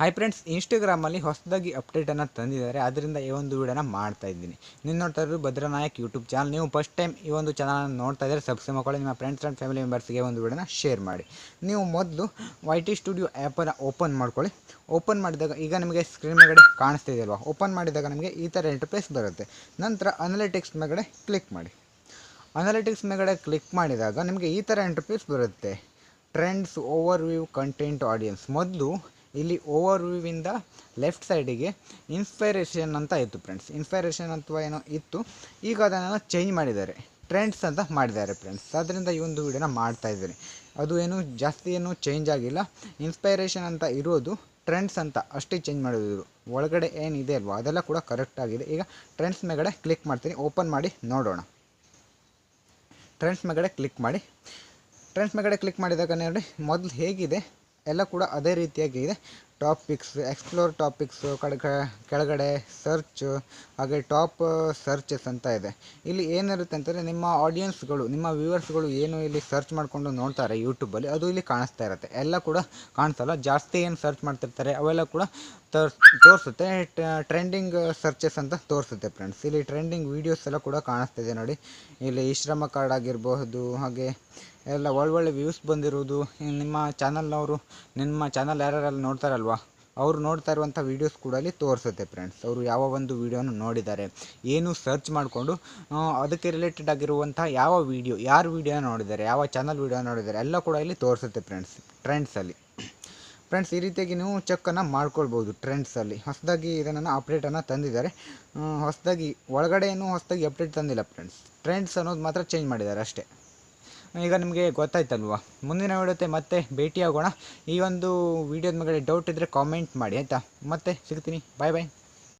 Hi friends ಇನ್ಸ್ಟಾಗ್ರಾಮಲ್ಲಿ ಹೊಸದಾಗಿ ಅಪ್ಡೇಟನ್ನು ತಂದಿದ್ದಾರೆ. ಅದರಿಂದ ಈ ಒಂದು ವೀಡಿಯೋನ ಮಾಡ್ತಾ ಇದ್ದೀನಿ. ನೀವು ನೋಡ್ತಾ ಇರೋದು ಭದ್ರನಾಯಕ್ ಯೂಟ್ಯೂಬ್ ಚಾನಲ್ ನೀವು ಫಸ್ಟ್ ಟೈಮ್ ಈ ಒಂದು ಚಾನಲನ್ನು ನೋಡ್ತಾ ಇದ್ದರೆ ಸಬ್ಸ್ಕ್ರೈಬ್ ಮಾಡ್ಕೊಳ್ಳಿ. ನಿಮ್ಮ ಫ್ರೆಂಡ್ಸ್ ಆ್ಯಂಡ್ ಫ್ಯಾಮಿಲಿ ಮೆಂಬರ್ಸ್ಗೆ ಒಂದು ವೀಡಿಯೋನ ಶೇರ್ ಮಾಡಿ. ನೀವು ಮೊದಲು ವೈ ಟಿ ಸ್ಟುಡಿಯೋ ಆ್ಯಪನ್ನು ಓಪನ್ ಮಾಡ್ಕೊಳ್ಳಿ. ಓಪನ್ ಮಾಡಿದಾಗ ಈಗ ನಿಮಗೆ ಸ್ಕ್ರೀನ್ ಮೇಗಡೆ ಕಾಣಿಸ್ತಾ ಇದೆಯಲ್ವಾ ಓಪನ್ ಮಾಡಿದಾಗ ನಿಮಗೆ ಈ ಥರ ಇಂಟರ್ಫೇಸ್ ಬರುತ್ತೆ. ನಂತರ ಅನಲಿಟಿಕ್ಸ್ ಮೇಗಡೆ ಕ್ಲಿಕ್ ಮಾಡಿ. ಅನಾಲಿಟಿಕ್ಸ್ ಮೇಗಡೆ ಕ್ಲಿಕ್ ಮಾಡಿದಾಗ ನಿಮಗೆ ಈ ಥರ ಇಂಟರ್ಫೇಸ್ ಬರುತ್ತೆ. Trends overview content audience ಮೊದಲು ಇಲ್ಲಿ ಓವರ್ ವ್ಯೂವಿಂದ ಲೆಫ್ಟ್ ಸೈಡಿಗೆ ಇನ್ಸ್ಪೈರೇಷನ್ ಅಂತ ಇತ್ತು ಫ್ರೆಂಡ್ಸ್ ಇನ್ಸ್ಪೈರೇಷನ್ ಅಥವಾ ಏನೋ ಇತ್ತು. ಈಗ ಅದನ್ನು ಚೇಂಜ್ ಮಾಡಿದ್ದಾರೆ. ಟ್ರೆಂಡ್ಸ್ ಅಂತ ಮಾಡಿದ್ದಾರೆ ಫ್ರೆಂಡ್ಸ್ ಅದರಿಂದ ಈ ಒಂದು ವಿಡಿಯೋನ ಮಾಡ್ತಾ ಇದ್ದೀನಿ. ಅದು ಏನು ಜಾಸ್ತಿ ಏನು ಚೇಂಜ್ ಆಗಿಲ್ಲ. ಇನ್ಸ್ಪೈರೇಷನ್ ಅಂತ ಇರೋದು ಟ್ರೆಂಡ್ಸ್ ಅಂತ ಅಷ್ಟೇ ಚೇಂಜ್ ಮಾಡಿದ್ರು ಒಳಗಡೆ ಏನಿದೆ ಅಲ್ವಾ? ಅದೆಲ್ಲ ಕೂಡ ಕರೆಕ್ಟ್ ಆಗಿದೆ. ಈಗ ಟ್ರೆಂಡ್ಸ್ ಮೇಗಡೆ ಕ್ಲಿಕ್ ಮಾಡ್ತೀನಿ. ಓಪನ್ ಮಾಡಿ ನೋಡೋಣ. ಟ್ರೆಂಡ್ಸ್ ಮೇಗಡೆ ಕ್ಲಿಕ್ ಮಾಡಿ. ಟ್ರೆಂಡ್ಸ್ ಮೇಗಡೆ ಕ್ಲಿಕ್ ಮಾಡಿದಾಗ ನೋಡಿ, ಮೊದಲು ಹೇಗಿದೆ? ಎಲ್ಲ ಕೂಡ ಅದೇ ರೀತಿಯಾಗಿದೆ ಟಾಪಿಕ್ಸ್ ಎಕ್ಸ್ಪ್ಲೋರ್ ಟಾಪಿಕ್ಸು ಕಡೆಗೆ ಕೆಳಗಡೆ ಸರ್ಚ್ ಹಾಗೆ ಟಾಪ್ ಸರ್ಚಸ್ ಅಂತ ಇದೆ. ಇಲ್ಲಿ ಏನಿರುತ್ತೆ ಅಂತಂದರೆ ನಿಮ್ಮ ಆಡಿಯನ್ಸ್ಗಳು ನಿಮ್ಮ ವ್ಯೂವರ್ಸ್ಗಳು ಏನು ಇಲ್ಲಿ ಸರ್ಚ್ ಮಾಡಿಕೊಂಡು ನೋಡ್ತಾರೆ ಯೂಟ್ಯೂಬಲ್ಲಿ ಅದು ಇಲ್ಲಿ ಕಾಣಿಸ್ತಾ ಇರುತ್ತೆ. ಎಲ್ಲ ಕೂಡ ಕಾಣಿಸಲ್ಲ, ಜಾಸ್ತಿ ಏನು ಸರ್ಚ್ ಮಾಡ್ತಿರ್ತಾರೆ, ಅವೆಲ್ಲ ಕೂಡ ತೋರ್ಸ್, ತೋರಿಸುತ್ತೆ. ಟ್ರೆಂಡಿಂಗ್ ಸರ್ಚಸ್ ಅಂತ ತೋರಿಸುತ್ತೆ ಫ್ರೆಂಡ್ಸ್ ಇಲ್ಲಿ ಟ್ರೆಂಡಿಂಗ್ ವೀಡಿಯೋಸ್ ಎಲ್ಲ ಕೂಡ ಕಾಣಿಸ್ತಿದೆ ನೋಡಿ. ಇಲ್ಲಿ ಶ್ರಮ ಕಾರ್ಡ್ ಆಗಿರಬಹುದು, ಹಾಗೆ ಎಲ್ಲ ಒಳ್ಳೊಳ್ಳೆ ವ್ಯೂಸ್ ಬಂದಿರೋದು ನಿಮ್ಮ ಚಾನಲ್ನವರು ನಿಮ್ಮ ಚಾನಲ್ ಯಾರ್ಯಾರೆಲ್ಲ ನೋಡ್ತಾರಲ್ವಾ ಅವರು ನೋಡ್ತಾ ಇರುವಂಥ ವೀಡಿಯೋಸ್ ಕೂಡ ಅಲ್ಲಿ ತೋರಿಸುತ್ತೆ ಫ್ರೆಂಡ್ಸ್ ಅವರು ಯಾವ ಒಂದು ವೀಡಿಯೋನ ನೋಡಿದ್ದಾರೆ, ಏನು ಸರ್ಚ್ ಮಾಡಿಕೊಂಡು ಅದಕ್ಕೆ ರಿಲೇಟೆಡ್ ಆಗಿರುವಂಥ ಯಾವ ವೀಡಿಯೋ ಯಾರು ವೀಡಿಯೋ ನೋಡಿದ್ದಾರೆ, ಯಾವ ಚಾನಲ್ ವೀಡಿಯೋ ನೋಡಿದ್ದಾರೆ, ಎಲ್ಲ ಕೂಡ ಇಲ್ಲಿ ತೋರಿಸುತ್ತೆ ಫ್ರೆಂಡ್ಸ್ ಟ್ರೆಂಡ್ಸಲ್ಲಿ ಫ್ರೆಂಡ್ಸ್ ಈ ರೀತಿಯಾಗಿ ನೀವು ಚೆಕ್ಕನ್ನು ಮಾಡ್ಕೊಳ್ಬೋದು ಟ್ರೆಂಡ್ಸಲ್ಲಿ ಹೊಸದಾಗಿ ಇದನ್ನು ಅಪ್ಡೇಟನ್ನು ತಂದಿದ್ದಾರೆ. ಹೊಸದಾಗಿ, ಒಳಗಡೆ ಏನು ಹೊಸದಾಗಿ ಅಪ್ಡೇಟ್ ತಂದಿಲ್ಲ ಫ್ರೆಂಡ್ಸ್ ಟ್ರೆಂಡ್ಸ್ ಅನ್ನೋದು ಮಾತ್ರ ಚೇಂಜ್ ಮಾಡಿದ್ದಾರೆ ಅಷ್ಟೇ. ಈಗ ನಿಮಗೆ ಗೊತ್ತಾಯ್ತಲ್ವಾ? ಮುಂದಿನ ವಿಡಿಯೋತೆ ಮತ್ತೆ ಭೇಟಿಯಾಗೋಣ. ಈ ಒಂದು ವಿಡಿಯೋದ ಮೇಲೆ ಡೌಟ್ ಇದ್ದರೆ ಕಾಮೆಂಟ್ ಮಾಡಿ, ಆಯಿತಾ? ಮತ್ತೆ ಸಿಗ್ತೀನಿ. ಬಾಯ್ ಬಾಯ್